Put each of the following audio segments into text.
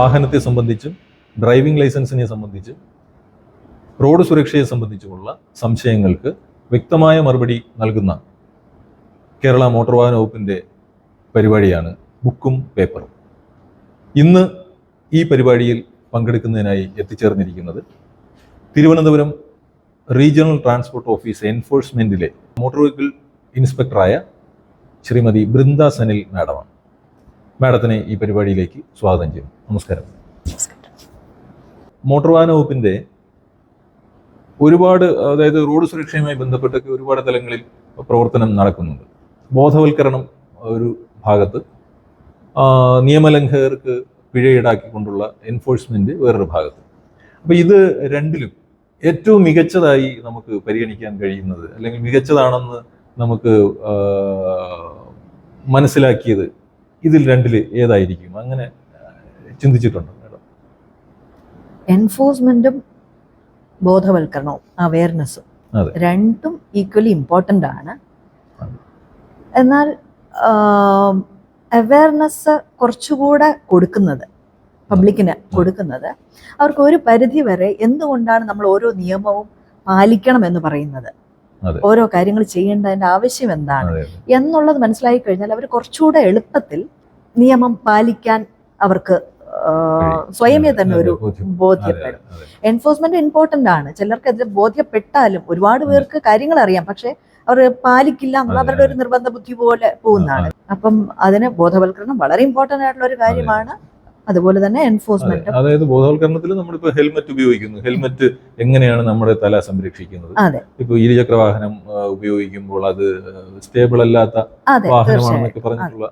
വാഹനത്തെ സംബന്ധിച്ചും ഡ്രൈവിംഗ് ലൈസൻസിനെ സംബന്ധിച്ചും റോഡ് സുരക്ഷയെ സംബന്ധിച്ചുമുള്ള സംശയങ്ങൾക്ക് വ്യക്തമായ മറുപടി നൽകുന്ന കേരള മോട്ടോർ വാഹന വകുപ്പിന്റെ പരിപാടിയാണ് ബുക്കും പേപ്പറും. ഇന്ന് ഈ പരിപാടിയിൽ പങ്കെടുക്കുന്നതിനായി എത്തിച്ചേർന്നിരിക്കുന്നത് തിരുവനന്തപുരം റീജിയണൽ ട്രാൻസ്പോർട്ട് ഓഫീസ് എൻഫോഴ്സ്മെന്റിലെ മോട്ടോർ വെഹിക്കിൾ ഇൻസ്പെക്ടറായ ശ്രീമതി ബൃന്ദ സനിൽ മാഡമാണ്. മാഡത്തിനെ ഈ പരിപാടിയിലേക്ക് സ്വാഗതം ചെയ്യുന്നു നമസ്കാരം. മോട്ടോർ വാഹന വകുപ്പിന്റെ ഒരുപാട് അതായത് റോഡ് സുരക്ഷയുമായി ബന്ധപ്പെട്ടൊക്കെ ഒരുപാട് തലങ്ങളിൽ പ്രവർത്തനം നടക്കുന്നുണ്ട്. ബോധവൽക്കരണം ഒരു ഭാഗത്ത് നിയമലംഘകർക്ക് പിഴ ഈടാക്കിക്കൊണ്ടുള്ള എൻഫോഴ്സ്മെന്റ് വേറൊരു ഭാഗത്ത്. അപ്പോൾ ഇത് രണ്ടിലും ഏറ്റവും മികച്ചതായി നമുക്ക് പരിഗണിക്കാൻ കഴിയുന്നത് അല്ലെങ്കിൽ മികച്ചതാണെന്ന് നമുക്ക് മനസ്സിലാക്കിയത് ഇതിൽ രണ്ടിൽ ഏതായിരിക്കും? അങ്ങനെ ചിന്തിച്ചിട്ടുണ്ട് മാഡം. എൻഫോഴ്സ്മെന്റും ബോധവൽക്കരണവും അവയർനെസ്സും. രണ്ടും ഈക്വലി ഇമ്പോർട്ടന്റ് ആണ്. എന്നാൽ അവയർനെസ് കുറച്ചുകൂടെ കൊടുക്കുന്നത് പബ്ലിക്കിന് കൊടുക്കുന്നത് അവർക്ക് ഒരു പരിധി വരെ എന്തുകൊണ്ടാണ് നമ്മൾ ഓരോ നിയമവും പാലിക്കണം എന്ന് പറയുന്നത്. ഓരോ കാര്യങ്ങൾ ചെയ്യേണ്ടതിന്റെ ആവശ്യം എന്താണ്? എന്നുള്ളത് മനസ്സിലായി കഴിഞ്ഞാൽ അവർ കുറച്ചുകൂടെ എളുപ്പത്തിൽ നിയമം പാലിക്കാൻ അവർക്ക് സ്വയമേ തന്നെ ഒരു ബോധ്യപ്പെടും. എൻഫോഴ്സ്മെന്റ് ഇമ്പോർട്ടന്റ് ആണ്. ചിലർക്ക് അതിൽ ബോധ്യപ്പെട്ടാലും ഒരുപാട് പേർക്ക് കാര്യങ്ങൾ അറിയാം പക്ഷെ അവർ പാലിക്കില്ല എന്നുള്ള അവരുടെ ഒരു നിർബന്ധ ബുദ്ധി പോലെ പോകുന്നതാണ്. അപ്പം അതിന് ബോധവൽക്കരണം വളരെ ഇമ്പോർട്ടന്റ് ആയിട്ടുള്ള ഒരു കാര്യമാണ്. അതുപോലെ തന്നെ. എൻഫോഴ്സ്മെന്റ് അതായത് ബോധവൽക്കരണത്തിൽ നമ്മളിപ്പോ ഹെൽമെറ്റ് ഉപയോഗിക്കുന്നു. ഹെൽമെറ്റ് എങ്ങനെയാണ് നമ്മുടെ തല സംരക്ഷിക്കുന്നത്. ഇപ്പൊ ഇരുചക്ര വാഹനം ഉപയോഗിക്കുമ്പോൾ അത് സ്റ്റേബിൾ അല്ലാത്ത വാഹനമാണെന്നൊക്കെ പറഞ്ഞിട്ടുള്ള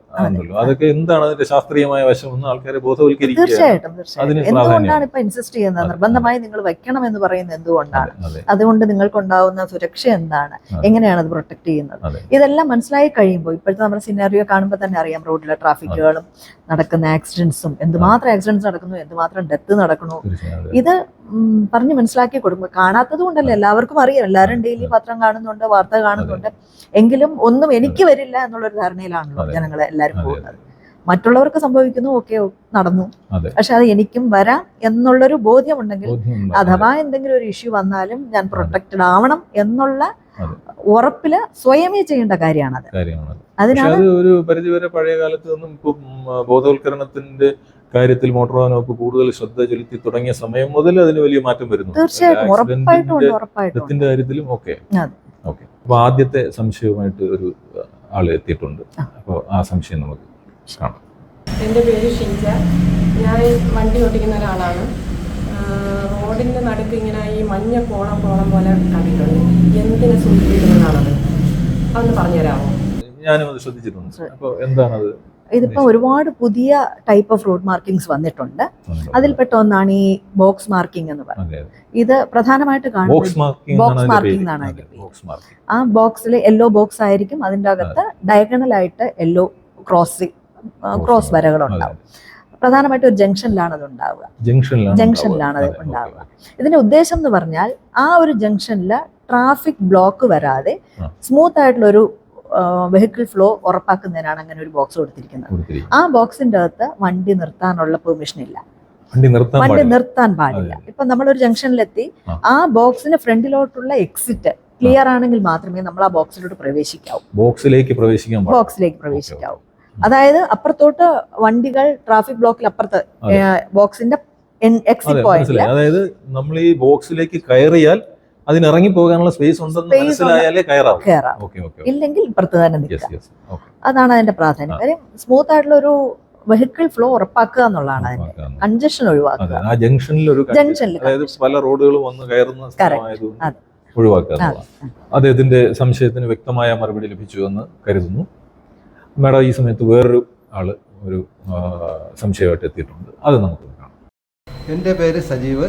അതൊക്കെ എന്താണ് അതിന്റെ ശാസ്ത്രീയമായ വശം എന്ന് ആൾക്കാരെ ബോധവൽക്കരിക്കുക തീർച്ചയായിട്ടും തീർച്ചയായും എന്തുകൊണ്ടാണ് ഇപ്പൊ ഇൻസിസ്റ്റ് ചെയ്യുന്നത്? നിർബന്ധമായി നിങ്ങൾ വെക്കണം എന്ന് പറയുന്നത് എന്തുകൊണ്ടാണ്? അതുകൊണ്ട് നിങ്ങൾക്കുണ്ടാവുന്ന സുരക്ഷ എന്താണ്? എങ്ങനെയാണ് അത് പ്രൊട്ടക്ട് ചെയ്യുന്നത്? ഇതെല്ലാം മനസ്സിലായി കഴിയുമ്പോൾ ഇപ്പോഴത്തെ നമ്മുടെ സിനാരിയോ കാണുമ്പോൾ തന്നെ അറിയാം. റോഡിലെ ട്രാഫിക്കുകളും നടക്കുന്ന ആക്സിഡൻസും എന്തുമാത്രം ആക്സിഡൻസ് നടക്കുന്നു എന്തുമാത്രം ഡെത്ത് നടക്കുന്നു. ഇത് പറഞ്ഞ് മനസ്സിലാക്കി കൊടുക്കും കാണാത്തത് കൊണ്ടല്ലേ എല്ലാവർക്കും അറിയാം. എല്ലാവരും ഡെയിലി പത്രം കാണുന്നുണ്ട് വാർത്ത കാണുന്നുണ്ട്. എങ്കിലും ഒന്നും എനിക്ക് വരില്ല എന്നുള്ളൊരു ധാരണയിലാണല്ലോ ജനങ്ങൾ എല്ലാവരും പോകുന്നത്. മറ്റുള്ളവർക്ക് സംഭവിക്കുന്നു ഓക്കെ നടന്നു. പക്ഷെ അത് എനിക്കും വരാം എന്നുള്ളൊരു ബോധ്യമുണ്ടെങ്കിൽ ബോധ്യമുണ്ട്. അഥവാ എന്തെങ്കിലും ഒരു ഇഷ്യൂ വന്നാലും ഞാൻ പ്രൊട്ടക്റ്റഡ് ആവണം എന്നുള്ള. ഉറപ്പിൽ സ്വയമേ ചെയ്യേണ്ട കാര്യമാണത്. കാര്യമാണ് അതിനാണ് അത് ഒരു പരിധിവരെ പഴയ കാലത്ത് നിന്നും ബോധവൽക്കരണത്തിന്റെ കാര്യത്തിൽ മോട്ടോർ വാഹന വകുപ്പ് കൂടുതൽ ശ്രദ്ധ ചെലുത്തി തുടങ്ങിയ സമയം മുതൽ അതിന് വലിയ മാറ്റം വരുന്നു. ഡെത്തിന്റെ കാര്യത്തിലും ഓക്കെ. ഓക്കെ. അപ്പൊ ആദ്യത്തെ സംശയവുമായിട്ട് ഒരു ആൾ എത്തിയിട്ടുണ്ട്. അപ്പൊ അപ്പോൾ ആ സംശയം നമുക്ക് കാണാം. എന്റെ പേര് ഷീജ ഞാൻ വണ്ടി ഓടിക്കുന്ന ഒരാളാണ്. റോഡിന്റെ റോഡിന്റെ നടുക്ക് ഇങ്ങനെ ഈ മഞ്ഞ കോളം കോളം പോലെ കണ്ടിട്ടുണ്ട്. എന്തിനെ സൂചിപ്പിക്കുന്നതാണത്? അതൊന്ന് പറഞ്ഞുതരാമോ? ഞാനും അത് ശ്രദ്ധിച്ചിട്ടുണ്ട്. അപ്പോൾ എന്താണത്? ഇതിപ്പോ ഒരുപാട് പുതിയ ടൈപ്പ് ഓഫ് റോഡ് മാർക്കിങ്സ് വന്നിട്ടുണ്ട്. അതിൽപ്പെട്ട ഒന്നാണ് ഈ ബോക്സ് മാർക്കിംഗ് എന്ന് പറയുന്നത്. ഇത് പ്രധാനമായിട്ട് ബോക്സ് കാണുന്നത് മാർക്കിംഗ് box എന്നാണ് അതിന്റെ പേര്. ആ ബോക്സിൽ യെല്ലോ ബോക്സ് ആയിരിക്കും. അതിന്റെ അകത്ത് ഡയഗണൽ ആയിട്ട് യെല്ലോ ക്രോസ് ക്രോസ് വരകളുണ്ടാവും. പ്രധാനമായിട്ട് ഒരു ജംഗ്ഷനിലാണ് അത് ഉണ്ടാവുക. ജംഗ്ഷനിലാണ് അത് ഉണ്ടാവുക. ഇതിന്റെ ഉദ്ദേശം എന്ന് പറഞ്ഞാൽ ആ ഒരു ജംഗ്ഷനിൽ ട്രാഫിക് ബ്ലോക്ക് വരാതെ സ്മൂത്ത് ആയിട്ടുള്ള ഒരു വെഹിക്കിൾ ഫ്ലോ ഉറപ്പാക്കുന്നതിനാണ് അങ്ങനെ ഒരു ബോക്സ് കൊടുത്തിരിക്കുന്നത്. ആ ബോക്സിന്റെ അകത്ത് വണ്ടി നിർത്താനുള്ള പെർമിഷൻ ഇല്ല. വണ്ടി നിർത്താൻ വണ്ടി പാടില്ല. നിർത്താൻ പാടില്ല. ഇപ്പൊ നമ്മളൊരു ജംഗ്ഷനിലെത്തി ആ. ബോക്സിന് ഫ്രണ്ടിലോട്ടുള്ള എക്സിറ്റ് ക്ലിയർ ആണെങ്കിൽ മാത്രമേ നമ്മൾ ആ ബോക്സിലോട്ട് പ്രവേശിക്കാവൂ. ബോക്സിലേക്ക് പ്രവേശിക്കാൻ ബോക്സിലേക്ക് പ്രവേശിക്കാവൂ. അതായത് അപ്പുറത്തോട്ട് വണ്ടികൾ ട്രാഫിക് ബ്ലോക്കിൽ അപ്പുറത്ത് ബോക്സിന്റെ എക്സിറ്റ് പോയിന്റ് അതായത് നമ്മൾ ഈ ബോക്സിലേക്ക് കയറിയാൽ അതിന് ഇറങ്ങി പോകാനുള്ള സ്പേസ് ഉണ്ടെന്ന് മനസ്സിലായാലേ കയറാം കയറാം ഓക്കെ ഓക്കെ ഇല്ലെങ്കിൽ ഇപ്പുറത്ത് തന്നെ യെസ് നിൽക്കാം യെസ് അതാണ് അതിന്റെ പ്രാധാന്യം. കാര്യം സ്മൂത്ത് ആയിട്ടുള്ള ഒരു വെഹിക്കിൾ ഫ്ലോ ഉറപ്പാക്കുക എന്നുള്ളതാണ് അതിന്റെ കൺജഷൻ ഒഴിവാക്കുക. ആ ജംഗ്ഷനിൽ ഒരു ജംഗ്ഷനിൽ അതായത് പല റോഡുകളും വന്ന് കയറുന്ന സ്ഥലമായതുകൊണ്ട് അതെ. ഒഴിവാക്കുക. അദ്ദേഹത്തിന്റെ സംശയത്തിന് വ്യക്തമായ മറുപടി ലഭിച്ചു എന്ന് കരുതുന്നു. മേഡം ഈ സമയത്ത് വേറൊരു ആൾ ഒരു സംശയമായിട്ട് എത്തിയിട്ടുണ്ട്. അത് നമുക്ക് കാണാം. എന്റെ പേര് സജീവ്.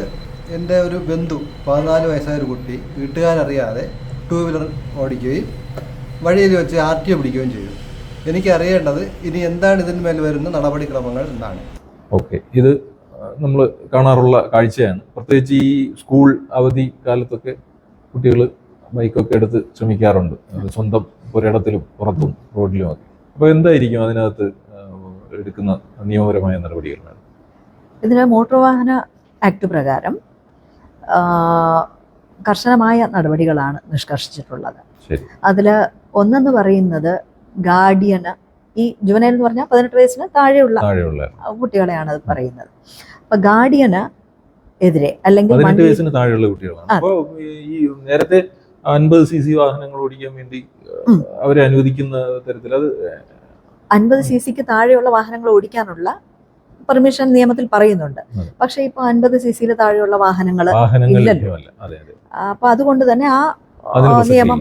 എന്റെ ഒരു ബന്ധു പതിനാല് വയസ്സായ ഒരു കുട്ടി വീട്ടുകാരറിയാതെ ടൂ വീലർ ഓടിക്കുകയും വഴിയിൽ വെച്ച് ആർ ടി പിടിക്കുകയും ചെയ്തു. എനിക്കറിയേണ്ടത് ഇനി എന്താണ് ഇതിന്മേൽ വരുന്ന നടപടിക്രമങ്ങൾ എന്നാണ്. ഓക്കെ. ഇത് നമ്മൾ കാണാറുള്ള കാഴ്ചയാണ്. പ്രത്യേകിച്ച് ഈ സ്കൂൾ അവധി കാലത്തൊക്കെ കുട്ടികൾ ബൈക്കൊക്കെ എടുത്ത് ശ്രമിക്കാറുണ്ട്. അത് സ്വന്തം ഒരിടത്തിലും പുറത്തും റോഡിലും ഒക്കെ. അപ്പോൾ എന്തായിരിക്കും അതിനകത്ത് എടുക്കുന്ന നിയമപരമായ നടപടികൾ? ഇതിന് മോട്ടോർ വാഹന ആക്ട് പ്രകാരം കർശനമായ നടപടികളാണ് നിഷ്കർഷിച്ചിട്ടുള്ളത്. അതിൽ ഒന്നെന്ന് പറയുന്നത് ഗാർഡിയന് ഈ ജുവനൈൽ എന്ന് പറഞ്ഞാൽ പതിനെട്ട് വയസ്സിന് താഴെയുള്ള താഴെയുള്ള. കുട്ടികളെയാണ് അത് പറയുന്നത്. അപ്പൊ ഗാർഡിയന് എതിരെ അല്ലെങ്കിൽ വയസ്സിന് താഴെയുള്ള കുട്ടികളാണ്. അപ്പോൾ ഈ നേരത്തെ അൻപത് സി സി വാഹനങ്ങൾ ഓടിക്കാൻ വേണ്ടി. അവരെ അനുവദിക്കുന്ന തരത്തിൽ അത് അൻപത് സി സിക്ക് താഴെയുള്ള വാഹനങ്ങൾ ഓടിക്കാനുള്ള പെർമിഷൻ നിയമത്തിൽ പറയുന്നുണ്ട്. പക്ഷെ ഇപ്പൊ അൻപത് സി സിയിൽ താഴെയുള്ള വാഹനങ്ങൾ ഇല്ലല്ലോ. അപ്പൊ അതുകൊണ്ട് തന്നെ ആ നിയമം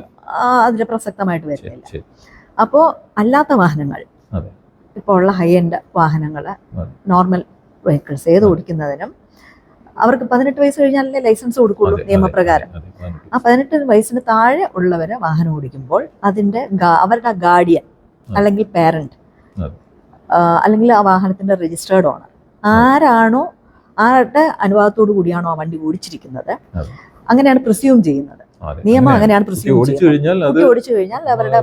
അതിൽ പ്രസക്തമായിട്ട് വരുന്നില്ല. അപ്പോ അപ്പോൾ അല്ലാത്ത വാഹനങ്ങൾ. ഇപ്പോൾ ഉള്ള ഹൈ എൻഡ് വാഹനങ്ങൾ നോർമൽ വെഹിക്കിൾസ് ഏത്. ഓടിക്കുന്നതിനും അവർക്ക് പതിനെട്ട് വയസ്സ് കഴിഞ്ഞാലല്ലേ ലൈസൻസ് കൊടുക്കുള്ളൂ നിയമപ്രകാരം. ആ പതിനെട്ട് വയസ്സിന് താഴെ ഉള്ളവരെ വാഹനം ഓടിക്കുമ്പോൾ അതിന്റെ അവരുടെ ഗാർഡിയൻ അല്ലെങ്കിൽ പേരന്റ്. അല്ലെങ്കിൽ ആ വാഹനത്തിന്റെ രജിസ്റ്റേർഡ് ഓണർ ആരാണോ ആരുടെ അനുവാദത്തോടു കൂടിയാണോ ആ വണ്ടി ഓടിച്ചിരിക്കുന്നത്? അങ്ങനെയാണ് പ്രിസ്യൂം ചെയ്യുന്നത്. നിയമം അങ്ങനെയാണ്. പ്രിസ്യൂം ഓടിച്ചു ചെയ്യുന്നത്. ഓടിച്ചു കഴിഞ്ഞാൽ അവരുടെ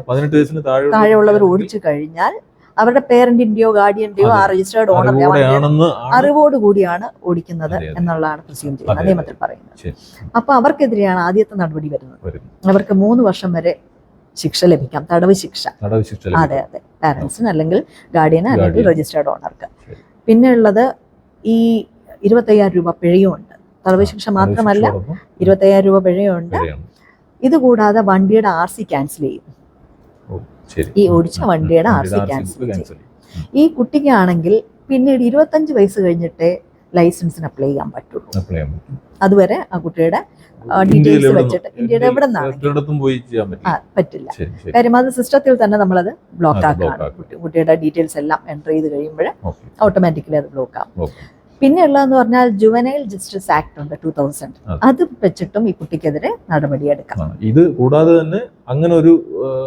താഴെയുള്ളവർ ഓടിച്ചു കഴിഞ്ഞാൽ അവരുടെ പേരന്റിന്റെയോ ഗാർഡിയന്റെയോ ആ. രജിസ്റ്റേർഡ് ഓണറിന്റെ അറിവോട് കൂടിയാണ് ഓടിക്കുന്നത്. എന്നുള്ളതാണ് പ്രിസ്യൂം ചെയ്യുന്നത്. നിയമത്തിൽ പറയുന്നത്. അപ്പൊ അവർക്കെതിരെയാണ് ആദ്യത്തെ നടപടി വരുന്നത്. അവർക്ക് മൂന്ന് വർഷം വരെ ശിക്ഷ ലഭിക്കാം. തടവ് ശിക്ഷ. അതെ അതെ. പാരന്റ്സിന് അല്ലെങ്കിൽ ഗാർഡിയൻ അല്ലെങ്കിൽ രജിസ്റ്റേർഡ് ഓണർക്ക് പിന്നെ ഉള്ളത് ഈ ഇരുപത്തയ്യായിരം രൂപ പിഴയുമുണ്ട് തടവ് ശിക്ഷ മാത്രമല്ല ഇരുപത്തയ്യായിരം രൂപ പിഴയുണ്ട്. വരെയാണ്. ഇത് കൂടാതെ വണ്ടിയുടെ ആർ സി ക്യാൻസൽ ചെയ്യും. ഈ ഓടിച്ച വണ്ടിയുടെ ആർ സി ക്യാൻസൽ ചെയ്യും. ഈ കുട്ടിക്കാണെങ്കിൽ പിന്നീട് ഇരുപത്തഞ്ച് വയസ്സ് കഴിഞ്ഞിട്ടേ ലൈസൻസിന് അപ്ലൈ ചെയ്യാൻ പറ്റുള്ളൂ. അതുവരെ ആ കുട്ടിയുടെ എവിടുന്നും- വെച്ചിട്ട്. ഇന്ത്യയുടെ എവിടെ പറ്റില്ല. കാര്യം അത് സിസ്റ്റത്തിൽ തന്നെ നമ്മളത് ബ്ലോക്ക് അത് ബ്ലോക്ക് ആക്കാണ് ആക്കും. കുട്ടി- കുട്ടിയുടെ ഡീറ്റെയിൽസ് എല്ലാം എന്റർ ചെയ്ത് കഴിയുമ്പോൾ ഓട്ടോമാറ്റിക്കലി അത് ബ്ലോക്ക് ആകും ഓക്കെ പിന്നെ ഉള്ളതെന്ന് പറഞ്ഞാൽ ജുവനൈൽ ജസ്റ്റിസ് ആക്ട് ഉണ്ട് ടൂ തൗസൻഡ് അതെ. വെച്ചിട്ടും ഈ കുട്ടിക്കെതിരെ നടപടിയെടുക്കാം. ഇത് കൂടാതെ തന്നെ അങ്ങനെ ഒരു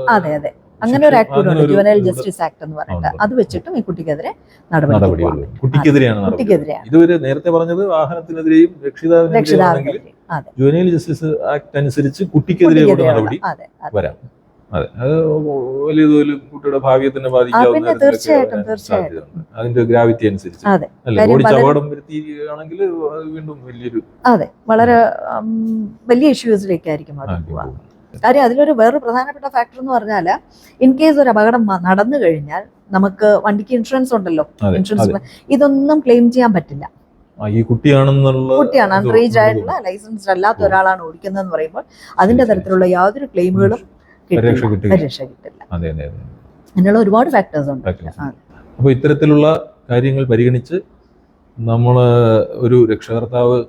അതെ അതെ. അങ്ങനെ ഒരു ആക്ട് കൂടെ ജുവനൽ ഉണ്ട്. ജുവനൈൽ ജസ്റ്റിസ് ആക്ട് എന്ന് പറഞ്ഞിട്ട് അത് വെച്ചിട്ടും ഈ കുട്ടിക്കെതിരെ നടപടി കുട്ടിക്കെതിരെയാണ് കുട്ടിക്കെതിരെയാണ്. ഇതുവരെ നേരത്തെ പറഞ്ഞത് വാഹനത്തിനെതിരെയും രക്ഷിതാവിനെതിരെയും ജുവനൈൽ ജസ്റ്റിസ് ആക്ട് അനുസരിച്ച് കുട്ടിക്കെതിരെ കൂടെ നടപടി വരാം. അതെ. അത് വലിയ തോതിൽ കുട്ടിയുടെ ഭാവിയെ തന്നെ ബാധിക്കാവുന്ന തീർച്ചയായിട്ടും, തീർച്ചയായിട്ടും. അതിന്റെ ഗ്രാവിറ്റി അനുസരിച്ച്. ഓടിച്ച് അപകടം വരുത്തിയിരിക്കുകയാണെങ്കിൽ വീണ്ടും വലിയൊരു അതെ. വളരെ വലിയ ഇഷ്യൂസിലേക്കായിരിക്കും അത് പോവാ. കാര്യം അതിലൊരു വേറൊരു പ്രധാനപ്പെട്ട ഫാക്ടർ എന്ന് പറഞ്ഞാൽ ഇൻ കേസ് ഒരു അപകടം നടന്നു കഴിഞ്ഞാൽ നമുക്ക് വണ്ടിക്ക് ഇൻഷുറൻസ് ഉണ്ടല്ലോ. ഇൻഷുറൻസ്. ഇതൊന്നും ക്ലെയിം ചെയ്യാൻ പറ്റില്ല. ഈ കുട്ടിയാണെന്നുള്ള കുട്ടിയാണ്. അൺറേജ് ആയിട്ടുള്ള ലൈസൻസ്ഡ് അല്ലാത്ത ഒരാളാണ് ഓടിക്കുന്നതെന്ന് പറയുമ്പോൾ അതിന്റെ തരത്തിലുള്ള യാതൊരു ക്ലെയിമുകളും പരിരക്ഷ കിട്ടില്ല. അങ്ങനെയുള്ള ഒരുപാട് ഫാക്ടേഴ്സ് ഉണ്ട്. അപ്പോൾ ഇത്തരത്തിലുള്ള കാര്യങ്ങൾ പരിഗണിച്ച് നമ്മൾ ഒരു രക്ഷകർത്താവ്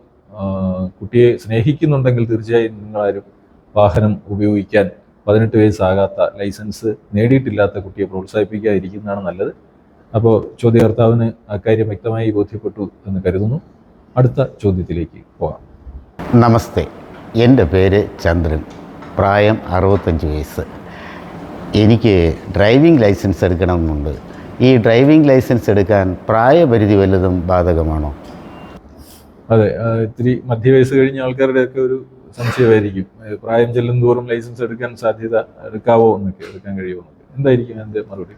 കുട്ടിയെ സ്നേഹിക്കുന്നുണ്ടെങ്കിൽ തീർച്ചയായും നിങ്ങളാരും വാഹനം ഉപയോഗിക്കാൻ പതിനെട്ട് വയസ്സാകാത്ത ലൈസൻസ് നേടിയിട്ടില്ലാത്ത കുട്ടിയെ പ്രോത്സാഹിപ്പിക്കാതിരിക്കുന്നതാണ് നല്ലത്. അപ്പോൾ ചോദ്യകർത്താവിന് അക്കാര്യം വ്യക്തമായി ബോധ്യപ്പെട്ടു എന്ന് കരുതുന്നു. അടുത്ത ചോദ്യത്തിലേക്ക് പോകാം. നമസ്തേ. എന്റെ പേര് ചന്ദ്രൻ. പ്രായം അറുപത്തഞ്ച് വയസ്സ്. എനിക്ക് ഡ്രൈവിംഗ് ലൈസൻസ് എടുക്കണമെന്നുണ്ട്. ഈ ഡ്രൈവിംഗ് ലൈസൻസ് എടുക്കാൻ പ്രായപരിധി വല്ലതും ബാധകമാണോ? അതെ ഇത്തിരി മധ്യവയസ്സ് കഴിഞ്ഞ ആൾക്കാരുടെയൊക്കെ ഒരു സംശയമായിരിക്കും. പ്രായം ചെല്ലും തോറും ലൈസൻസ് എടുക്കാൻ സാധ്യത എടുക്കാവോ എന്നൊക്കെ എടുക്കാൻ കഴിയുമോ എന്നൊക്കെ. എന്തായിരിക്കും എന്റെ മറുപടി?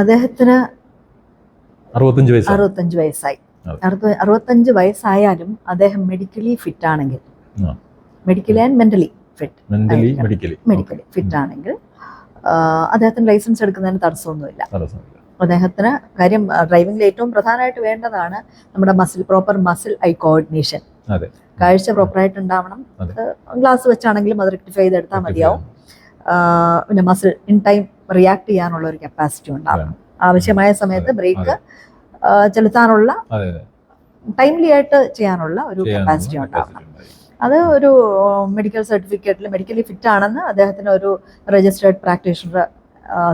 അദ്ദേഹത്തിന് അറുപത്തഞ്ച് വയസ്സ് അറുപത്തഞ്ച് വയസ്സായി. അറുപത്തഞ്ച് വയസ്സായാലും അദ്ദേഹം മെഡിക്കലി ഫിറ്റ് ആണെങ്കിൽ medically and mentally fit mentally. Medically. Medically fit ആണെങ്കിൽ അദ്ദേഹത്തിന് ലൈസൻസ് എടുക്കുന്നതിന് തടസ്സമൊന്നുമില്ല. അദ്ദേഹത്തിന് കാര്യം ഡ്രൈവിംഗിൽ ഏറ്റവും പ്രധാനമായിട്ട് വേണ്ടതാണ് നമ്മുടെ muscle proper muscle eye coordination. കാഴ്ച പ്രോപ്പറായിട്ട് ഉണ്ടാവണം. ഗ്ലാസ് വെച്ചാണെങ്കിലും അത് റെക്ടിഫൈ ചെയ്തെടുത്താൽ മതിയാവും. പിന്നെ മസിൽ ഇൻ ടൈം റിയാക്ട് ചെയ്യാനുള്ള ഒരു കപ്പാസിറ്റി ഉണ്ടാവണം. ആവശ്യമായ സമയത്ത് ബ്രേക്ക് ചെലുത്താനുള്ള ടൈംലി ആയിട്ട് ചെയ്യാനുള്ള ഒരു കപ്പാസിറ്റി ഉണ്ടാവണം. അത് ഒരു മെഡിക്കൽ സർട്ടിഫിക്കറ്റിൽ മെഡിക്കലി ഫിറ്റ് ആണെന്ന് അദ്ദേഹത്തിന് ഒരു രജിസ്റ്റേർഡ് പ്രാക്ടീഷണർ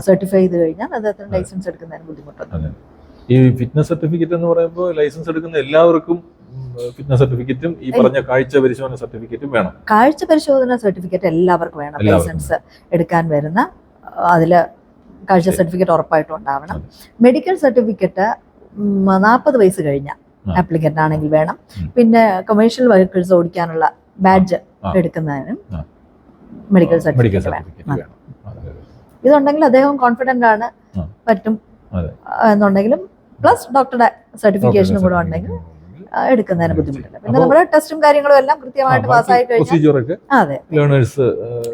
സർട്ടിഫൈ ചെയ്ത് കഴിഞ്ഞാൽ അദ്ദേഹത്തിന് ലൈസൻസ് എടുക്കുന്നതിന് ബുദ്ധിമുട്ടുണ്ട് ഈ ഫിറ്റ്നസ് സർട്ടിഫിക്കറ്റ് എന്ന് പറയുമ്പോൾ ലൈസൻസ് എടുക്കുന്ന എല്ലാവർക്കും ഫിറ്റ്നസ് സർട്ടിഫിക്കറ്റും ഈ പറഞ്ഞ കാഴ്ച പരിശോധന സർട്ടിഫിക്കറ്റും വേണം. കാഴ്ച പരിശോധന സർട്ടിഫിക്കറ്റ് എല്ലാവർക്കും വേണം. ലൈസൻസ് എടുക്കാൻ വരുന്ന അതിൽ കാഴ്ച സർട്ടിഫിക്കറ്റ് ഉറപ്പായിട്ടും ഉണ്ടാവണം. മെഡിക്കൽ സർട്ടിഫിക്കറ്റ് നാൽപ്പത് വയസ്സ് കഴിഞ്ഞ. ആപ്ലിക്കന്റ് ആണെങ്കിൽ വേണം. പിന്നെ കൊമേഴ്ഷ്യൽ വെഹിക്കിൾസ് ഓടിക്കാനുള്ള ബാഡ്ജ്. എടുക്കുന്നതിനും മെഡിക്കൽ സർട്ടിഫിക്കറ്റ് വേണം. ഇതുണ്ടെങ്കിൽ അദ്ദേഹം കോൺഫിഡന്റ് ആണ്. പറ്റും. എന്നുണ്ടെങ്കിലും പ്ലസ് ഡോക്ടറുടെ സർട്ടിഫിക്കേഷനും കൂടെ ഉണ്ടെങ്കിൽ എടുക്കുന്നതിന് ബുദ്ധിമുട്ടില്ല. പിന്നെ നമ്മുടെ ടെസ്റ്റും കാര്യങ്ങളും എല്ലാം കൃത്യമായിട്ട് പാസ്സായി കഴിഞ്ഞാൽ അതെ. ലേണേഴ്സ്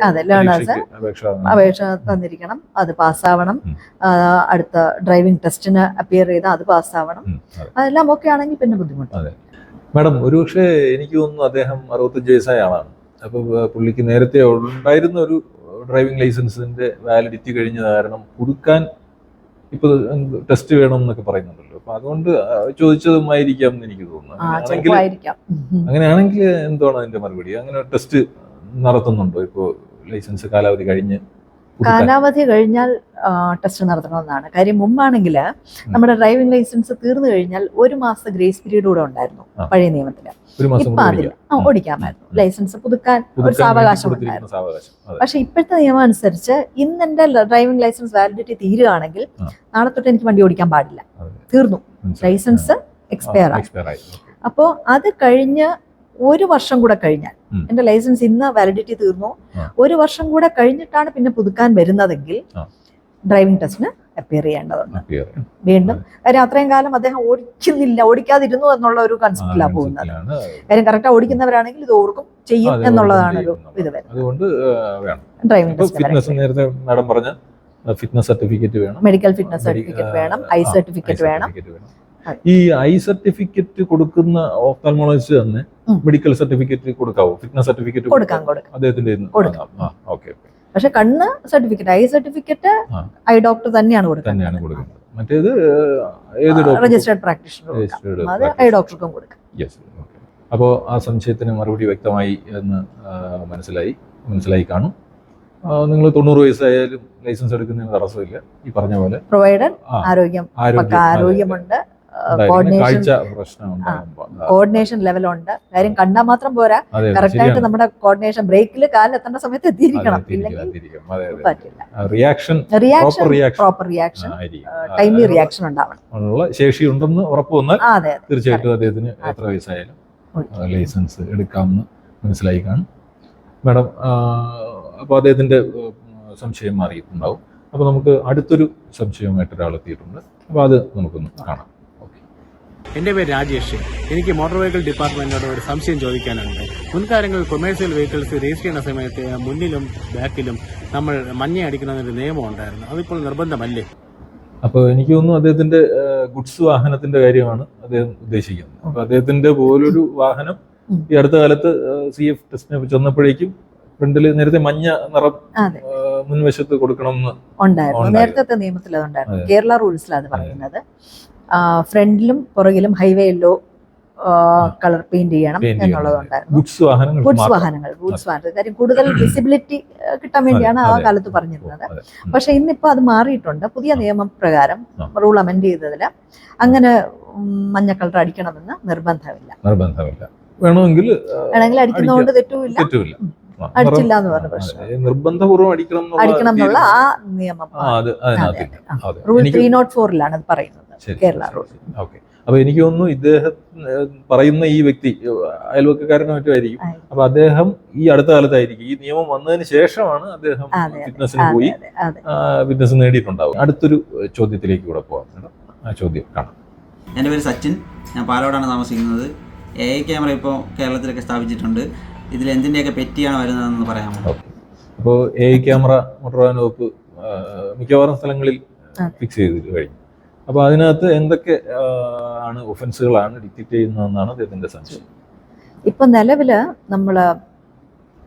അതെ ലേണേഴ്സ് അപേക്ഷ തന്നിരിക്കണം. അത് പാസ്സാവണം. അടുത്ത ഡ്രൈവിംഗ് ടെസ്റ്റിന് അപ്പിയർ ചെയ്ത് അത് പാസ്സാവണം. അതെല്ലാം ഓക്കെ ആണെങ്കിൽ പിന്നെ ബുദ്ധിമുട്ട്. മാഡം ഒരുപക്ഷെ എനിക്ക് തോന്നുന്നു അദ്ദേഹം അറുപത്തഞ്ച് വയസ്സായ ആളാണ്. അപ്പോൾ പുള്ളിക്ക് നേരത്തെ ഉണ്ടായിരുന്ന ഒരു ഡ്രൈവിംഗ് ലൈസൻസിന്റെ വാലിഡിറ്റി കഴിഞ്ഞ കാരണം പുതുക്കാൻ ഇപ്പൊ ടെസ്റ്റ് വേണം എന്നൊക്കെ പറയുന്നുണ്ടല്ലോ. അപ്പൊ അതുകൊണ്ട് ചോദിച്ചതുമായിരിക്കാം എന്ന് എനിക്ക് തോന്നുന്നു. അങ്ങനെയാണെങ്കിൽ എന്താണ് അതിന്റെ മറുപടി? അങ്ങനെ ടെസ്റ്റ് നടത്തുന്നുണ്ടോ? ഇപ്പോ ലൈസൻസ് കാലാവധി കഴിഞ്ഞ്? കാലാവധി കഴിഞ്ഞാൽ ടെസ്റ്റ് നടത്തണമെന്നാണ്. കാര്യം മുമ്പാണെങ്കിൽ നമ്മുടെ ഡ്രൈവിംഗ് ലൈസൻസ് തീർന്നു കഴിഞ്ഞാൽ ഒരു മാസം ഗ്രേസ് പീരീഡ് കൂടെ ഉണ്ടായിരുന്നു പഴയ നിയമത്തിൽ ഇപ്പൊ ഉം. ഓടിക്കാമായിരുന്നു. ലൈസൻസ് പുതുക്കാൻ ഒരു സാവകാശം ഉണ്ടായിരുന്നു. പക്ഷെ ഇപ്പോഴത്തെ നിയമം അനുസരിച്ച് ഇന്ന് എന്റെ ഡ്രൈവിംഗ് ലൈസൻസ് വാലിഡിറ്റി തീരുകയാണെങ്കിൽ നാളെ തൊട്ട് എനിക്ക് വണ്ടി ഓടിക്കാൻ പാടില്ല. തീർന്നു. ലൈസൻസ് എക്സ്പയർ ആയി അപ്പോൾ അത് കഴിഞ്ഞ് ഒരു വർഷം കൂടെ കഴിഞ്ഞാൽ. എന്റെ ലൈസൻസ് ഇന്ന് വാലിഡിറ്റി തീർന്നു? ഒരു വർഷം കൂടെ കഴിഞ്ഞിട്ടാണ് പിന്നെ പുതുക്കാൻ വരുന്നതെങ്കിൽ ഡ്രൈവിംഗ് ടെസ്റ്റിന് അപ്പിയർ ചെയ്യേണ്ടതുണ്ട്. വീണ്ടും കാര്യം അത്രയും കാലം അദ്ദേഹം ഓടിക്കുന്നില്ല ഓടിക്കാതിരുന്നു എന്നുള്ള ഒരു കൺസെപ്റ്റിലാണ് പോകുന്നത്. കാര്യം കറക്റ്റ് ഓടിക്കുന്നവരാണെങ്കിൽ ഇത് ഓർക്കും ചെയ്യും എന്നുള്ളതാണ് ഒരു ഇത് അതുകൊണ്ട് ഡ്രൈവിംഗ് ഫിറ്റ്നസ് നേരത്തെ മാഡം പറഞ്ഞ ഫിറ്റ്നസ് സർട്ടിഫിക്കറ്റ് വേണം. മെഡിക്കൽ ഫിറ്റ്നസ് സർട്ടിഫിക്കറ്റ് വേണം ഐ സർട്ടിഫിക്കറ്റ് വേണം. ഈ ഐ സർട്ടിഫിക്കറ്റ് കൊടുക്കുന്ന ഓഫ്താൽമോളജിസ്റ്റ് തന്നെ മെഡിക്കൽ സർട്ടിഫിക്കറ്റ് കൊടുക്കാവോ? ഫിറ്റ്നസ് സർട്ടിഫിക്കറ്റ് കൊടുക്കാം കൊടുക്കാം. അദ്ദേഹത്തിന്റെ. ഓക്കെ പക്ഷെ കണ്ണ് certificate eye certificate eye doctor തന്നെയാണ് തന്നെയാണ് കൊടുക്കുന്നത്. കൊടുക്കുന്നത് മറ്റേത് ഏത് രജിസ്റ്റേർഡ് പ്രാക്ടീഷണർ അത് ഐ ഡോക്ടർക്കും കൊടുക്കാം. യെസ് അപ്പോൾ ആ സംശയത്തിന് മറുപടി വ്യക്തമായി എന്ന് മനസ്സിലായി. മനസ്സിലായി കാണും. നിങ്ങൾ തൊണ്ണൂറ് വയസ്സായാലും ലൈസൻസ് എടുക്കുന്നതിന് തടസ്സമില്ല. ഈ പറഞ്ഞ പോലെ പ്രൊവൈഡർ ആരോഗ്യം ആരോഗ്യം ആരോഗ്യമുണ്ട്. കോർഡിനേഷൻ കോർഡിനേഷൻ ലെവലുണ്ട് കാര്യം കണ്ടാൽ മാത്രം പോരാ. കറക്റ്റ് ആയിട്ട് നമ്മുടെ കോർഡിനേഷൻ ബ്രേക്കിൽ കാലെത്തേണ്ട സമയത്ത് എത്തിയിരിക്കണം. Reaction proper reaction timely reaction ഉണ്ടാവണം. ശേഷി ഉണ്ടെന്ന് ഉറപ്പ് വന്നാൽ ആ അതെ അതെ. തീർച്ചയായിട്ടും അദ്ദേഹത്തിന് എത്ര വയസ്സായാലും ലൈസൻസ് എടുക്കാമെന്ന് മനസ്സിലായി കാണും. മാഡം അപ്പോൾ അദ്ദേഹത്തിന്റെ സംശയം മാറിയിട്ടുണ്ടാവും. അപ്പോൾ നമുക്ക് അടുത്തൊരു സംശയവുമായിട്ട് ഒരാൾ എത്തിയിട്ടുണ്ട്. അപ്പോൾ അത് നമുക്കൊന്ന് കാണാം. എന്റെ പേര് രാജേഷ്. എനിക്ക് മോട്ടോർ വെഹിക്കിൾ ഡിപ്പാർട്ട്മെന്റിനോട് ഒരു സംശയം ചോദിക്കാനുണ്ട്. മുൻകാലങ്ങളിൽ കൊമേഴ്സ്യൽ വെഹിക്കിൾസ് രജിസ്റ്റർ ചെയ്യുന്ന സമയത്ത് മുന്നിലും ബാക്കിലും നമ്മൾ മഞ്ഞ അടിക്കണമെന്നൊരു നിയമം ഉണ്ടായിരുന്നു. അതിപ്പോൾ നിർബന്ധമല്ലേ? അപ്പോൾ എനിക്ക് തോന്നുന്നു അദ്ദേഹത്തിന്റെ ഗുഡ്സ് വാഹനത്തിന്റെ കാര്യമാണ് അദ്ദേഹം ഉദ്ദേശിക്കുന്നത്. അപ്പോൾ അദ്ദേഹത്തിന്റെ പോലൊരു വാഹനം ഈ അടുത്ത കാലത്ത് സി എഫ് ടെസ്റ്റിനെ ചെന്നപ്പോഴേക്കും ഫ്രണ്ടിൽ നേരത്തെ മഞ്ഞ നിറം മുൻവശത്ത് കൊടുക്കണമെന്ന് ഉണ്ടായിരുന്നു. ഉണ്ടായിരുന്നു. നേരത്തെ നിയമത്തിൽ അതുണ്ടായിരുന്നു. കേരള റൂൾസിലാണ് അത് പറയുന്നത്. ഫ്രണ്ടിലും പുറകിലും ഹൈവേ യെല്ലോ കളർ പെയിന്റ് ചെയ്യണം. എന്നുള്ളതുണ്ടായിരുന്നു. ഗുഡ്സ് വാഹനങ്ങൾ ഗുഡ്സ് വാഹനങ്ങൾ കാര്യം കൂടുതൽ വിസിബിലിറ്റി കിട്ടാൻ വേണ്ടിയാണ് ആ കാലത്ത് പറഞ്ഞിരുന്നത്. പക്ഷെ ഇന്നിപ്പോ അത് മാറിയിട്ടുണ്ട്. പുതിയ നിയമപ്രകാരം. റൂൾ അമെൻഡ് ചെയ്തതിൽ അങ്ങനെ മഞ്ഞ കളർ അടിക്കണമെന്ന് നിർബന്ധമില്ല. നിർബന്ധമില്ല. വേണമെങ്കിൽ വേണമെങ്കിൽ അടിക്കുന്നതുകൊണ്ട് തെറ്റുമില്ല. തെറ്റുമില്ല. അടിച്ചില്ല എന്ന് പറഞ്ഞ പ്രശ്നം. നിർബന്ധപൂർവം അടിക്കണം അടിക്കണം എന്നുള്ള ആ നിയമം റൂൾ ത്രീ നോട്ട് ഫോറിലാണ് അത്. പറയുന്നത്. ശരി, കേരള റോഡ്. ഓക്കെ. അപ്പൊ എനിക്ക് തോന്നുന്നു ഇദ്ദേഹം പറയുന്ന ഈ വ്യക്തി ഏഹ്, അയൽവക്കക്കാരനോ ആയിരിക്കും. ആയിരിക്കും. അപ്പൊ അദ്ദേഹം ഈ അടുത്ത കാലത്തായിരിക്കും. ഈ നിയമം വന്നതിന് ശേഷമാണ് അദ്ദേഹം ഫിറ്റ്നസിന് പോയി ഫിറ്റ്നസ് നേടിയിട്ടുണ്ടാവും അടുത്തൊരു ചോദ്യത്തിലേക്ക് കൂടെ പോകാം ആ ചോദ്യം കാണാം. എന്റെ പേര് സച്ചിൻ. ഞാൻ പാലോടാണ് താമസിക്കുന്നത്. എ ഐ ക്യാമറ ഇപ്പോൾ കേരളത്തിലൊക്കെ സ്ഥാപിച്ചിട്ടുണ്ട്. ഇതിൽ എന്തിന്റെയൊക്കെ പെറ്റിയാണ് വരുന്നതെന്ന് പറയാമോ? അപ്പോൾ എ ഐ ക്യാമറ മോട്ടോർ വാഹന വകുപ്പ് മിക്കവാറും സ്ഥലങ്ങളിൽ ഫിക്സ് ചെയ്ത് കഴിഞ്ഞു. അപ്പോൾ അതിനകത്ത് എന്തൊക്കെ ആണ് ഒഫൻസുകളാണ് ഡിറ്റക്ട് ചെയ്യുന്നതെന്നാണ് അദ്ദേഹത്തിന്റെ സംശയം. ഇപ്പൊ നിലവിൽ നമ്മൾ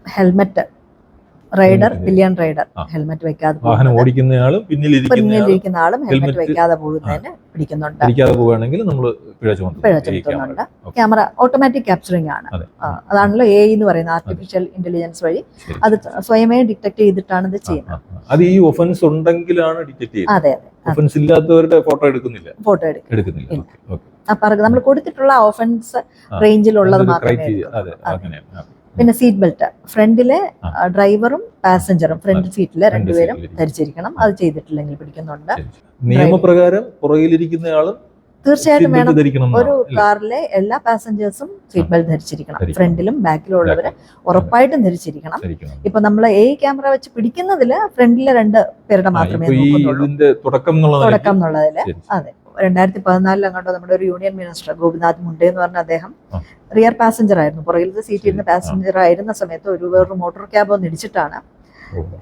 helmet rider pillion rider. Helmet വെക്കാതെ വാഹനം ഓടിക്കുന്ന ഓടിക്കുന്നയാളും പിന്നിലിരിക്കുന്ന ആളും ഹെൽമെറ്റ്. വെക്കാതെ പോകുന്നതിന് പിടിക്കുന്നുണ്ട്. പിടിക്കാതെ പോവുകയാണെങ്കിൽ നമ്മൾ പിഴ. ചുമത്തുന്നുണ്ട് ക്യാമറ ഓട്ടോമാറ്റിക് ക്യാപ്ചറിങ് ആണ്. അതാണല്ലോ എ എന്ന് പറയുന്നത് ആർട്ടിഫിഷ്യൽ ഇന്റലിജൻസ് വഴി. അത് സ്വയമേ ഡിറ്റക്ട് ചെയ്തിട്ടാണ് ഇത് ചെയ്യുന്നത്. അത് ഈ ഒഫൻസ് ഉണ്ടെങ്കിലാണ് ഡിറ്റക്ട് ചെയ്യുന്നത് അതെ അതെ. ഒഫൻസ് ഇല്ലാത്തവരുടെ ഫോട്ടോ എടുക്കുന്നില്ല. ഫോട്ടോ എടുക്കുന്നില്ല. നമ്മൾ കൊടുത്തിട്ടുള്ള ഓഫൻസ്. റേഞ്ചിലുള്ളത് മാത്രമേ. പിന്നെ സീറ്റ് ബെൽറ്റ് ഫ്രണ്ടിലെ ഡ്രൈവറും പാസഞ്ചറും ഫ്രണ്ട് സീറ്റിൽ രണ്ട് രണ്ടുപേരും. ധരിച്ചിരിക്കണം. അത് ചെയ്തിട്ടില്ലെങ്കിൽ പിടിക്കുന്നുണ്ട്. നിയമപ്രകാരം പുറകിലിരിക്കുന്നയാളും തീർച്ചയായിട്ടും വേണം. ഒരു കാറിലെ എല്ലാ പാസഞ്ചേഴ്സും സീറ്റ് ബെൽറ്റ് ധരിച്ചിരിക്കണം. ഫ്രണ്ടിലും ബാക്കിലും. ഉള്ളവര് ഉറപ്പായിട്ടും ധരിച്ചിരിക്കണം. ഇപ്പൊ നമ്മൾ എ ക്യാമറ വെച്ച് പിടിക്കുന്നതിൽ ഫ്രണ്ടിലെ രണ്ട് പേരുടെ മാത്രമേ തുടക്കം എന്നുള്ള എന്നുള്ളതിൽ. അതെ. രണ്ടായിരത്തി പതിനാലിൽ അങ്ങോട്ട് നമ്മുടെ ഒരു യൂണിയൻ മിനിസ്റ്റർ ഗോപിനാഥ് മുണ്ടേ എന്ന് പറഞ്ഞ അദ്ദേഹം റിയർ പാസഞ്ചർ ആയിരുന്നു. പുറകിലത്തെ സീറ്റിൽ ഇരുന്ന പാസഞ്ചർ ആയിരുന്ന സമയത്ത് ഒരു വേറൊരു മോട്ടോർ ക്യാബ് ഒന്ന് ഇടിച്ചിട്ടാണ്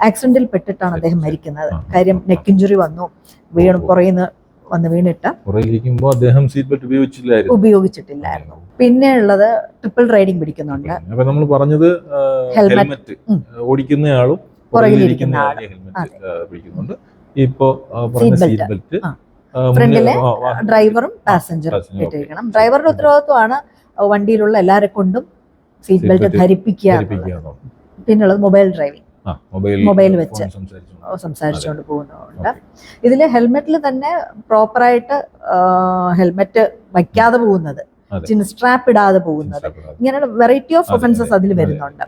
ആക്സിഡന്റിൽ പെട്ടിട്ടാണ് അദ്ദേഹം മരിക്കുന്നത്. കാര്യം നെക്ക് ഇഞ്ചുറി വന്നു. വീണ് പുറയുന്ന നിന്ന് വന്ന് വീണിട്ട് പുറകിലിരിക്കുമ്പോൾ അദ്ദേഹം സീറ്റ് ബെൽറ്റ് ഉപയോഗിച്ചില്ലായിരുന്നു. ഉപയോഗിച്ചിട്ടില്ലായിരുന്നു. പിന്നെ ഉള്ളത് ട്രിപ്പിൾ റൈഡിംഗ് പിടിക്കുന്നുണ്ട്. അപ്പൊ നമ്മൾ പറഞ്ഞത് ഹെൽമെറ്റ്. ഓടിക്കുന്നയാളും പുറകിലിരിക്കുന്ന ഹെൽമെറ്റ് പിടിക്കുന്നുണ്ട്. ഇപ്പോ സീറ്റ് ബെൽറ്റ്. ഫ്രണ്ടിലെ ഡ്രൈവറും പാസഞ്ചറും. ഇട്ടിരിക്കണം. ഡ്രൈവറുടെ ഉത്തരവാദിത്വമാണ് വണ്ടിയിലുള്ള എല്ലാരെ കൊണ്ടും സീറ്റ് ബെൽറ്റ് ധരിപ്പിക്കുക. പിന്നുള്ളത് മൊബൈൽ ഡ്രൈവിംഗ് മൊബൈൽ വെച്ച്. സംസാരിച്ചുകൊണ്ട്. പോകുന്നുണ്ട് പോകുന്നതുകൊണ്ട്. ഇതിൽ ഹെൽമെറ്റിൽ തന്നെ പ്രോപ്പറായിട്ട് ഹെൽമെറ്റ് വയ്ക്കാതെ പോകുന്നത് ചിൻ സ്ട്രാപ്പ് ഇടാതെ പോകുന്നത് ഇങ്ങനെയുള്ള വെറൈറ്റി ഓഫ് ഒഫൻസസ് അതിൽ വരുന്നുണ്ട്.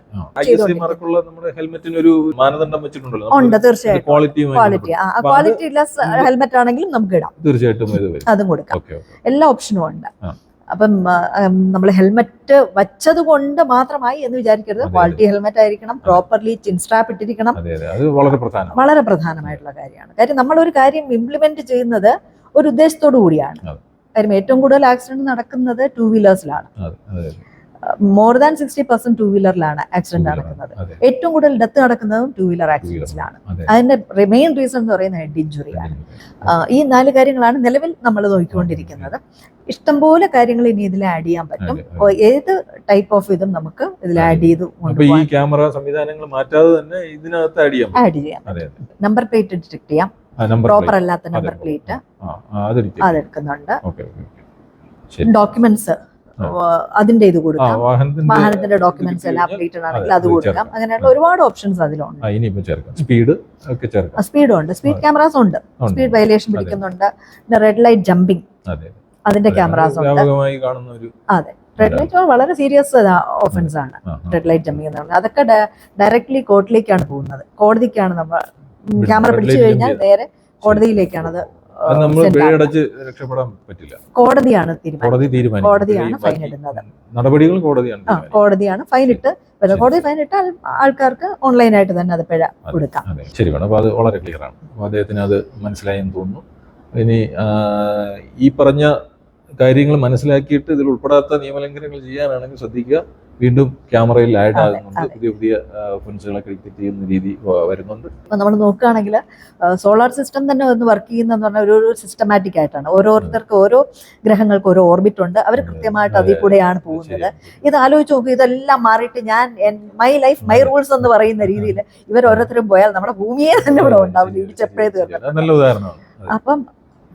ഉണ്ട് തീർച്ചയായിട്ടും. ക്വാളിറ്റി ആ ക്വാളിറ്റി ഇല്ല ഹെൽമെറ്റ് ആണെങ്കിലും നമുക്ക് ഇടാം. തീർച്ചയായിട്ടും അതും കൊടുക്കാം. എല്ലാ ഓപ്ഷനും ഉണ്ട്. അപ്പം നമ്മൾ ഹെൽമെറ്റ് വച്ചത് കൊണ്ട് മാത്രമായി എന്ന് വിചാരിക്കരുത്. ക്വാളിറ്റി ഹെൽമെറ്റ് ആയിരിക്കണം പ്രോപ്പർലി ചിൻസ്ട്രാപ്പ് ഇട്ടിരിക്കണം. വളരെ പ്രധാനം. വളരെ പ്രധാനമായിട്ടുള്ള കാര്യമാണ്. കാര്യം നമ്മൾ ഒരു കാര്യം ഇംപ്ലിമെന്റ് ചെയ്യുന്നത് ഒരു ഉദ്ദേശത്തോടു കൂടിയാണ്. കാര്യം ഏറ്റവും കൂടുതൽ ആക്സിഡന്റ് നടക്കുന്നത് two വീലേഴ്സിലാണ് more than sixty percent two വീലറിലാണ് accident നടക്കുന്നത്. ഏറ്റവും കൂടുതൽ ഡെത്ത് നടക്കുന്നതും ടൂ വീലർ ആക്സിഡൻസിലാണ് അതെ. അതിന്റെ മെയിൻ റീസൺ എന്ന് പറയുന്നത് ഹെഡ് ഇഞ്ചുറിയാണ് ഈ നാല് കാര്യങ്ങളാണ് നിലവിൽ നമ്മൾ നോക്കിക്കൊണ്ടിരിക്കുന്നത്. ഇഷ്ടംപോലെ കാര്യങ്ങൾ ഇനി ഇതിൽ ആഡ് ചെയ്യാൻ പറ്റും. ഏത് ടൈപ്പ് ഓഫ് ഇതും നമുക്ക് ഇതിൽ ആഡ് ചെയ്ത് ഈ ക്യാമറ സംവിധാനങ്ങൾ മാറ്റാതെ തന്നെ ഇതിനകത്ത് ആഡ് ചെയ്യാം. ആഡ് ചെയ്യാം. അതെ നമ്പർ പ്ലേറ്റ് ഡിറ്റക്ട് ചെയ്യാം. നമ്പർ പ്രോപ്പർ അല്ലാത്ത നമ്പർ പ്ലേറ്റ് അതെടുക്കുന്നുണ്ട് ഓക്കെ ഓക്കെ ഓക്കെ. ശരി. ഡോക്യുമെന്റ്സ്. അതിന്റെ ഇത് കൊടുക്കാം. വാഹനത്തിന്റെ ഡോക്യുമെന്റ്സ് എല്ലാം അപ്ഡേറ്റഡ് ആണെങ്കിൽ അതെ, കൊടുക്കാം. അങ്ങനെയുള്ള ഒരുപാട് ഓപ്ഷൻസ് അതിലുണ്ട്. സ്പീഡ് സ്പീഡും ഉണ്ട്. സ്പീഡ്. ക്യാമറാസ് ഉണ്ട്. സ്പീഡ് വയലേഷൻ പിടിക്കുന്നുണ്ട്. പിന്നെ റെഡ് ലൈറ്റ് ജമ്പിങ് അതെ അതിന്റെ അതെ, ക്യാമറാസ് ഉണ്ട്. അതെ. റെഡ് ലൈറ്റ് വളരെ സീരിയസ് ഓഫൻസ് ആണ്. റെഡ് ലൈറ്റ് ജമ്പിങ് എന്ന് പറഞ്ഞാൽ. അതൊക്കെ ഡയറക്ട്ലി കോർട്ടിലേക്കാണ് പോകുന്നത്. കോടതിക്കാണ് നമ്മൾ ക്യാമറ പിടിച്ചു കഴിഞ്ഞാൽ നേരെ കോടതിയിലേക്കാണ് അത് നമ്മൾ പിഴയടച്ച് രക്ഷപ്പെടാൻ പറ്റില്ല. കോടതിയാണ് തീരുമാനം. കോടതി തീരുമാനം കോടതിയാണ് ഫൈൻ ഇടുന്നത്. നടപടികൾ കോടതിയാണ് കോടതിയാണ് ഫൈൻ ഇട്ട് കോടതി ഫൈൻ ഇട്ടാൽ ആൾക്കാർക്ക് ഓൺലൈനായിട്ട് തന്നെ അത് പിഴ കൊടുക്കാം. ശരി വേണം. അപ്പോൾ അത് വളരെ ക്ലിയർ ആണ്. അപ്പോൾ അദ്ദേഹത്തിന് അത് മനസ്സിലായെന്ന് തോന്നുന്നു. ഇനി ഈ പറഞ്ഞ കാര്യങ്ങൾ മനസ്സിലാക്കിയിട്ട് ഇതിൽ ഉൾപ്പെടാത്ത നിയമലംഘനങ്ങൾ ചെയ്യാനാണെങ്കിൽ ശ്രദ്ധിക്കുക. വീണ്ടും ക്യാമറയിൽ ആഡ് ആകുന്നുണ്ട്. പുതിയ പുതിയ ഫുൻസുകളൊക്കെ ഡിറ്റക്ട് ചെയ്യുന്ന രീതി വരുന്നുണ്ട്. നമ്മൾ നോക്കുകയാണെങ്കിൽ സോളാർ സിസ്റ്റം തന്നെ ഒന്ന് വർക്ക് ചെയ്യുന്നതെന്ന് പറഞ്ഞാൽ ഒരു ഒരു സിസ്റ്റമാറ്റിക് ആയിട്ടാണ്. ഓരോരുത്തർക്ക് ഓരോ ഗ്രഹങ്ങൾക്ക് ഓരോ ഓർബിറ്റ് ഉണ്ട്. അവർ കൃത്യമായിട്ട് അതിൽ കൂടെയാണ് പോകുന്നത്. ഇത് ആലോചിച്ച് നോക്കൂ ഇതെല്ലാം മാറിയിട്ട് ഞാൻ മൈ ലൈഫ് മൈ റൂൾസ് എന്ന് പറയുന്ന രീതിയിൽ ഇവർ ഓരോരുത്തരും പോയാൽ നമ്മുടെ ഭൂമിയെ തന്നെ ഇവിടെ ഉണ്ടാവില്ല. ഇടിച്ചപ്പോഴേ തീർന്നു. അപ്പം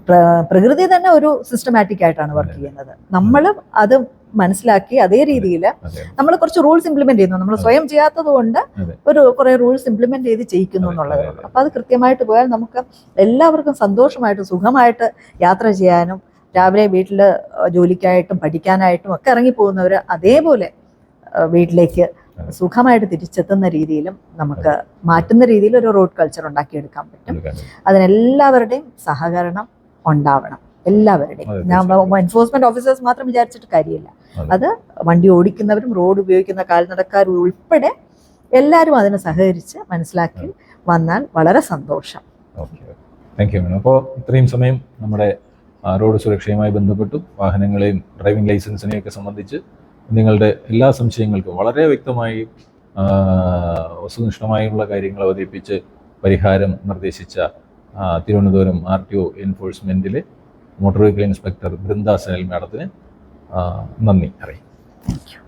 പ്രകൃതി തന്നെ ഒരു സിസ്റ്റമാറ്റിക് ആയിട്ടാണ് വർക്ക് ചെയ്യുന്നത്. നമ്മൾ അത് മനസ്സിലാക്കി അതേ രീതിയിൽ നമ്മൾ കുറച്ച് റൂൾസ് ഇംപ്ലിമെന്റ് ചെയ്യുന്നു. നമ്മൾ സ്വയം ചെയ്യാത്തത് കൊണ്ട് ഒരു കുറെ റൂൾസ് ഇംപ്ലിമെന്റ് ചെയ്ത് ചെയ്യിക്കുന്നു എന്നുള്ളത്. അപ്പൊ അത്. കൃത്യമായിട്ട് പോയാൽ നമുക്ക് എല്ലാവർക്കും സന്തോഷമായിട്ട് സുഖമായിട്ട് യാത്ര ചെയ്യാനും രാവിലെ വീട്ടിൽ ജോലിക്കായിട്ടും പഠിക്കാനായിട്ടും ഒക്കെ ഇറങ്ങി പോകുന്നവർ അതേപോലെ വീട്ടിലേക്ക് സുഖമായിട്ട് തിരിച്ചെത്തുന്ന രീതിയിലും നമുക്ക് മാറ്റുന്ന രീതിയിൽ ഒരു റോഡ് കൾച്ചർ ഉണ്ടാക്കിയെടുക്കാൻ പറ്റും. അതിനെല്ലാവരുടെയും സഹകരണം ഉണ്ടാവണം എല്ലാവരുടെയും. ഞാൻ എൻഫോഴ്സ്മെന്റ് ഓഫീസേഴ്സ് മാത്രം വിചാരിച്ചിട്ട് കാര്യമില്ല. അത്. വണ്ടി ഓടിക്കുന്നവരും റോഡ് ഉപയോഗിക്കുന്ന കാൽനടക്കാരും ഉൾപ്പെടെ എല്ലാവരും അതിനെ സഹകരിച്ച് മനസ്സിലാക്കി വന്നാൽ വളരെ സന്തോഷം. താങ്ക് യു മാം അപ്പോൾ ഇത്രയും സമയം നമ്മുടെ റോഡ് സുരക്ഷയുമായി ബന്ധപ്പെട്ടും വാഹനങ്ങളെയും ഡ്രൈവിംഗ് ലൈസൻസിനെയും ഒക്കെ സംബന്ധിച്ച് നിങ്ങളുടെ എല്ലാ സംശയങ്ങൾക്കും വളരെ വ്യക്തമായി വസ്തുനിഷ്ഠമായുള്ള കാര്യങ്ങൾ അവതരിപ്പിച്ച് പരിഹാരം നിർദ്ദേശിച്ച Thiruvananthapuram R T O എൻഫോഴ്സ്മെന്റിലെ motor vehicle inspector Brinda Sanal മാഡത്തിന് നന്ദി അറിയിക്കും